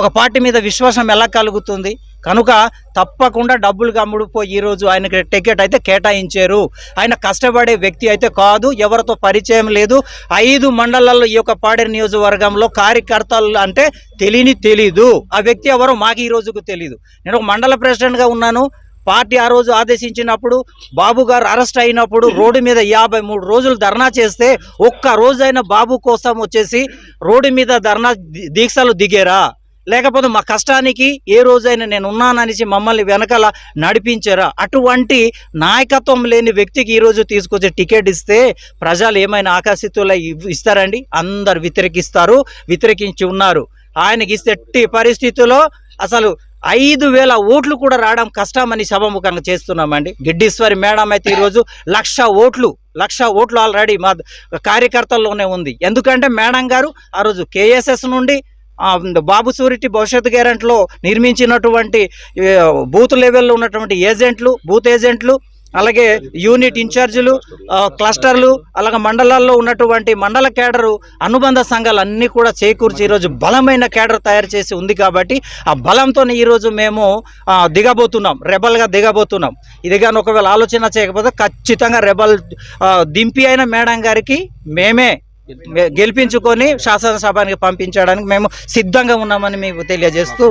ఒక పార్టీ మీద విశ్వాసం ఎలా కలుగుతుంది? కనుక తప్పకుండా డబ్బులు ఈ ఈరోజు ఆయనకి టికెట్ అయితే కేటాయించారు. ఆయన కష్టపడే వ్యక్తి అయితే కాదు ఎవరితో పరిచయం లేదు. ఐదు మండలాల్లో ఈ యొక్క పాడేరు నియోజకవర్గంలో కార్యకర్తలు అంటే తెలియని తెలీదు. ఆ వ్యక్తి ఎవరో మాకు ఈ రోజుకు తెలియదు నేను ఒక మండల ప్రెసిడెంట్గా ఉన్నాను. పార్టీ ఆ రోజు ఆదేశించినప్పుడు బాబు గారు అరెస్ట్ అయినప్పుడు రోడ్డు మీద యాభై మూడు రోజులు ధర్నా చేస్తే ఒక్క రోజైనా బాబు కోసం వచ్చేసి రోడ్డు మీద ధర్నా దీక్షలు దిగారా? లేకపోతే మా కష్టానికి ఏ రోజైనా నేను ఉన్నాననేసి మమ్మల్ని వెనకాల నడిపించారా? అటువంటి నాయకత్వం లేని వ్యక్తికి ఈరోజు తీసుకొచ్చే టికెట్ ఇస్తే ప్రజలు ఏమైనా ఆకర్షితులై ఇవ్- ఇస్తారండి? అందరు వ్యతిరేకిస్తారు వ్యతిరేకించి ఉన్నారు. ఆయనకి ఇస్తే ఎట్టి పరిస్థితుల్లో అసలు ఐదు వేల ఓట్లు కూడా రావడం కష్టమని సభాముఖంగా చేస్తున్నామండి. గిడ్డీశ్వరి మేడం అయితే ఈరోజు లక్ష ఓట్లు లక్ష ఓట్లు ఆల్రెడీ మా కార్యకర్తల్లోనే ఉంది. ఎందుకంటే మేడం గారు ఆ రోజు కేఎస్ఎస్ నుండి బాబు సూరిటి భవిష్యత్తు గ్యారెంట్లో నిర్మించినటువంటి బూత్ లెవెల్లో ఉన్నటువంటి ఏజెంట్లు బూత్ ఏజెంట్లు అలాగే యూనిట్ ఇన్ఛార్జీలు క్లస్టర్లు అలాగే మండలాల్లో ఉన్నటువంటి మండల కేడరు అనుబంధ సంఘాలు అన్నీ కూడా చేకూర్చి ఈరోజు బలమైన కేడర్ తయారు చేసి ఉంది కాబట్టి ఆ బలంతో ఈరోజు మేము దిగబోతున్నాం. రెబల్గా దిగబోతున్నాం. ఇది కానీ ఒకవేళ ఆలోచన చేయకపోతే ఖచ్చితంగా రెబల్ దింపి అయిన మేడం గారికి మేమే గెలిపించుకొని శాసనసభానికి పంపించడానికి మేము సిద్ధంగా ఉన్నామని మీకు తెలియజేస్తూ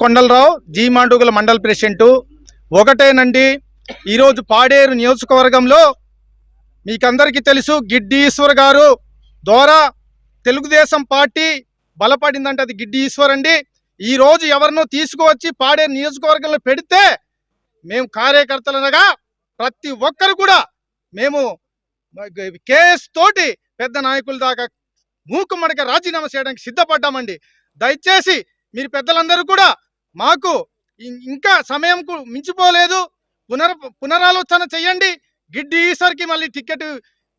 కొండలరావు జీ మాండుగుల మండల ప్రెసిడెంట్ ఒకటేనండి ఈరోజు పాడేరు నియోజకవర్గంలో మీకందరికీ తెలుసు గిడ్డి ఈశ్వర్ గారు ద్వారా తెలుగుదేశం పార్టీ బలపడిందంటే అది గిడ్డి ఈశ్వర్ అండి. ఈరోజు ఎవరినో తీసుకువచ్చి పాడేరు నియోజకవర్గంలో పెడితే మేము కార్యకర్తలనగా ప్రతి ఒక్కరు కూడా మేము కేఎస్ తోటి పెద్ద నాయకుల దాకా మూకుమ్మడిగా రాజీనామా చేయడానికి సిద్ధపడ్డామండి. దయచేసి మీరు పెద్దలందరూ కూడా మాకు ఇంకా సమయంకు మించిపోలేదు. పునర్ పునరాలోచన చేయండి గిడ్డి ఈసరికి మళ్ళీ టికెట్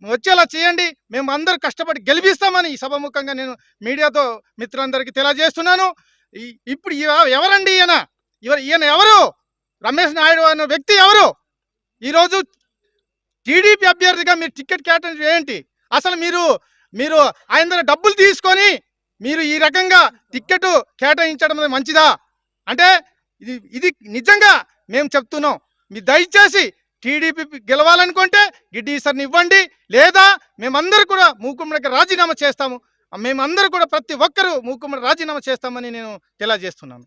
వచ్చేలా చేయండి మేము అందరూ కష్టపడి గెలిపిస్తామని ఈ సభముఖంగా నేను మీడియాతో మిత్రులందరికీ తెలియజేస్తున్నాను. ఇప్పుడు ఎవరండి ఈయన? ఇవ- ఈయన ఎవరు? రమేష్ నాయుడు అనే వ్యక్తి ఎవరు? ఈరోజు టీడీపీ అభ్యర్థిగా మీరు టికెట్ కేటాయించడం ఏంటి? అసలు మీరు మీరు ఆయన దగ్గర డబ్బులు తీసుకొని మీరు ఈ రకంగా టికెట్ కేటాయించడం అనేది మంచిదా? అంటే ఇది ఇది నిజంగా మేము చెప్తున్నాం. మీ దయచేసి టీడీపీ గెలవాలనుకుంటే గిడ్డీసర్ని ఇవ్వండి. లేదా మేమందరూ కూడా మూకుమ్మడికి రాజీనామా చేస్తాము. మేమందరూ కూడా ప్రతి ఒక్కరూ మూకుమ్మడి రాజీనామా చేస్తామని నేను తెలియజేస్తున్నాను.